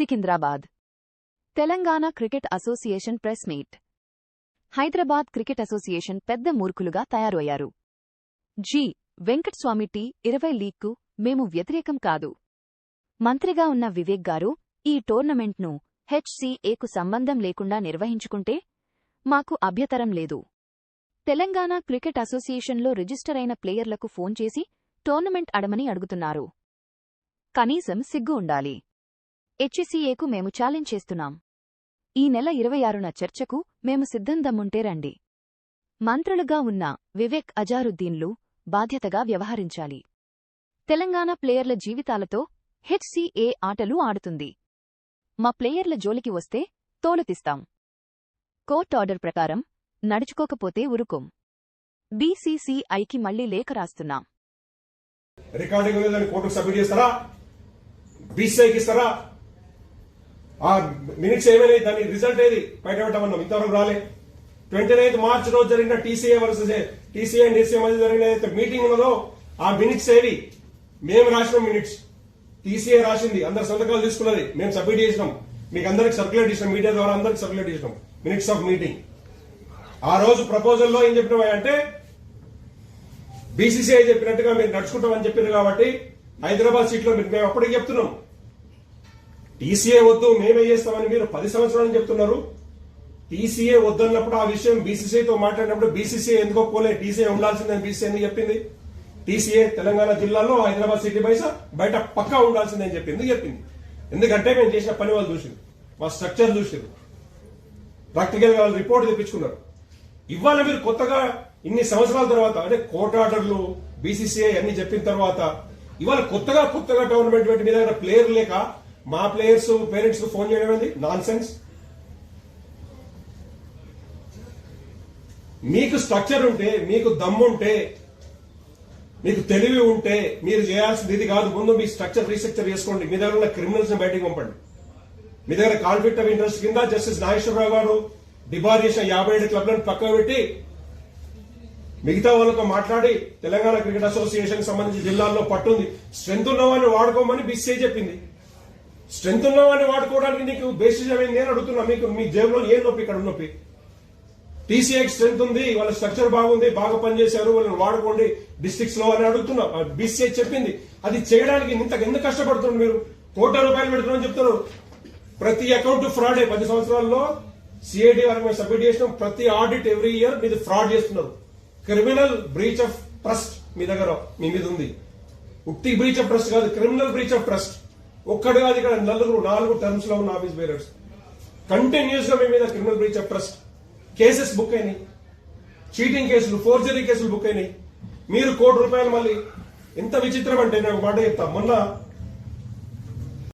Secunderabad. Telangana cricket association press meet. Hyderabad cricket association పెద్ద మూర్ఖులుగా తయారయ్యారు. జి. వెంకట్స్వామి టీ ఇరవై లీగ్కు మేము వ్యతిరేకం కాదు. మంత్రిగా ఉన్న వివేక్ గారు ఈ టోర్నమెంట్ను హెచ్సిఏకు సంబంధం లేకుండా నిర్వహించుకుంటే మాకు అభ్యతరం లేదు. తెలంగాణ క్రికెట్ అసోసియేషన్లో రిజిస్టర్ అయిన ప్లేయర్లకు ఫోన్ చేసి టోర్నమెంట్ అడమని అడుగుతున్నారు. కనీసం సిగ్గు ఉండాలి. హెచ్సీఏకు మేము ఛాలెంజ్ చేస్తున్నాం. ఈ నెల ఇరవై ఆరున చర్చకు మేము సిద్ధందమ్ముంటే రండి. మంత్రులుగా ఉన్న వివేక్ అజారుద్దీన్లు బాధ్యతగా వ్యవహరించాలి. తెలంగాణ ప్లేయర్ల జీవితాలతో హెచ్సీఏ ఆటలు ఆడుతుంది. మా ప్లేయర్ల జోలికి వస్తే తోలుతిస్తాం. కోర్ట్ ఆర్డర్ ప్రకారం నడుచుకోకపోతే ఉరుకుం. బీసీసీఐకి మళ్ళీ లేఖ రాస్తున్నాం. రికార్డింగ్ కోర్టుకు సబ్మిట్ చేస్తారా? బీసీఐకి ఇస్తారా? ఆ మినిట్స్ ఏమైనాయి దాని రిజల్ట్ ఏది? బయట పెట్టమన్నాం. ఇంతవరకు రాలే. ట్వంటీ నైన్త్ మార్చ్ రోజు జరిగిన TCA versus TCA and DCA మధ్య జరిగిన మీటింగ్ ఉన్నదో ఆ మినిట్స్ ఏవి? మేము రాసిన మినిట్స్ టీసీఏ రాసింది. అందరు సంతకాలు తీసుకున్నది. మేము సబ్మిట్ చేసినాం. మీకు అందరికి సర్క్యులేట్ చేసినాం. మీడియా ద్వారా అందరికి సర్క్యులేట్ చేసినాం. మినిట్స్ ఆఫ్ మీటింగ్ ఆ రోజు ప్రపోజల్లో ఏం చెప్పినామా అంటే బీసీసీఐ చెప్పినట్టుగా మీరు నడుచుకుంటామని చెప్పారు కాబట్టి హైదరాబాద్ సీట్లో మీరు మేము అప్పటికి చెప్తున్నాం. టీసీఏ వద్దు మేమే చేస్తామని మీరు పది సంవత్సరాలు చెప్తున్నారు. టీసీఏ వద్దన్నప్పుడు ఆ విషయం బీసీసీఐతో మాట్లాడినప్పుడు బీసీసీఐ ఎందుకో పోలే టీసీఏ ఉండాల్సిందని బీసీసీ ఎందుకు చెప్పింది? టీసీఏ తెలంగాణ జిల్లాలో హైదరాబాద్ సిటీ బయట బయట పక్కా ఉండాల్సిందని చెప్పి ఎందుకు చెప్పింది? ఎందుకంటే మేము చేసిన పని వాళ్ళు చూసింది మా స్ట్రక్చర్ చూసింది ప్రాక్టికల్గా వాళ్ళు రిపోర్ట్ తెప్పించుకున్నారు. ఇవాళ మీరు కొత్తగా ఇన్ని సంవత్సరాల తర్వాత అంటే కోర్టు ఆర్డర్లు బీసీసీఐ అన్ని చెప్పిన తర్వాత ఇవాళ కొత్తగా కొత్తగా టోర్నమెంట్ పెట్టి మీ దగ్గర ప్లేయర్ లేక మా ప్లేయర్స్ పేరెంట్స్ ఫోన్ చేయడం ఏంది? నాన్ సెన్స్ మీకు స్ట్రక్చర్ ఉంటే మీకు దమ్ముంటే మీకు తెలివి ఉంటే మీరు చేయాల్సింది ఇది కాదు. ముందు మీ స్ట్రక్చర్ రీస్ట్రక్చర్ చేసుకోండి. మీ దగ్గర ఉన్న క్రిమినల్స్ని పంపండి. మీ దగ్గర కాన్ఫ్లిక్ట్ ఆఫ్ ఇంట్రెస్ట్ కింద జస్టిస్ నాగేశ్వరరావు గారు డిబార్ చేసిన యాభై ఏడు క్లబ్లను పక్కన పెట్టి మిగతా వాళ్ళతో మాట్లాడి తెలంగాణ క్రికెట్ అసోసియేషన్ సంబంధించి జిల్లాల్లో పట్టుంది. స్ట్రెంత్ ఉన్నవాడిని వాడుకోమని బీసీఐ చెప్పింది. స్ట్రెంత్ ఉన్నవాడిని వాడుకోవడానికి నీకు బేసిస్ ఏమైంది నేను అడుగుతున్నా. మీకు మీ జేబులో ఏ నొప్పి? ఇక్కడ నొప్పి. టీసీఐకి స్ట్రెంత్ ఉంది వాళ్ళ స్ట్రక్చర్ బాగుంది బాగా పనిచేశారు వాళ్ళని వాడుకోండి డిస్ట్రిక్ట్స్లో అని అడుగుతున్నా. బీసీఐ చెప్పింది. అది చేయడానికి ఇంత ఎందుకు కష్టపడుతున్నారు మీరు? కోట్ల రూపాయలు పెడుతున్నారని చెప్తున్నారు. ప్రతి అకౌంట్ ఫ్రాడే. పది సంవత్సరాల్లో సిఐడి వారికి మేము సబ్మిట్ చేసినాం. ప్రతి ఆడిట్ ఎవ్రీ ఇయర్ మీది ఫ్రాడ్ చేస్తున్నారు. క్రిమినల్ బ్రీచ్ ఆఫ్ ట్రస్ట్ మీ దగ్గర మీ మీద ఉంది. ఉక్తి బ్రీచ్ ఆఫ్ ట్రస్ట్ కాదు క్రిమినల్ బ్రీచ్ ఆఫ్ ట్రస్ట్. ఒక్కడు కాదు ఇక్కడ నలుగురు నాలుగు టర్మ్స్లో ఉన్న ఆఫీస్ బేరర్స్ కంటిన్యూస్గా మీ మీద criminal breach of trust cases book అయినాయి. చీటింగ్ కేసులు ఫోర్జరీ కేసులు బుక్ అయినాయి. మీరు కోటి రూపాయలు మళ్ళీ ఎంత విచిత్రం అంటే నేను ఒక మాట చెప్తా. మొన్న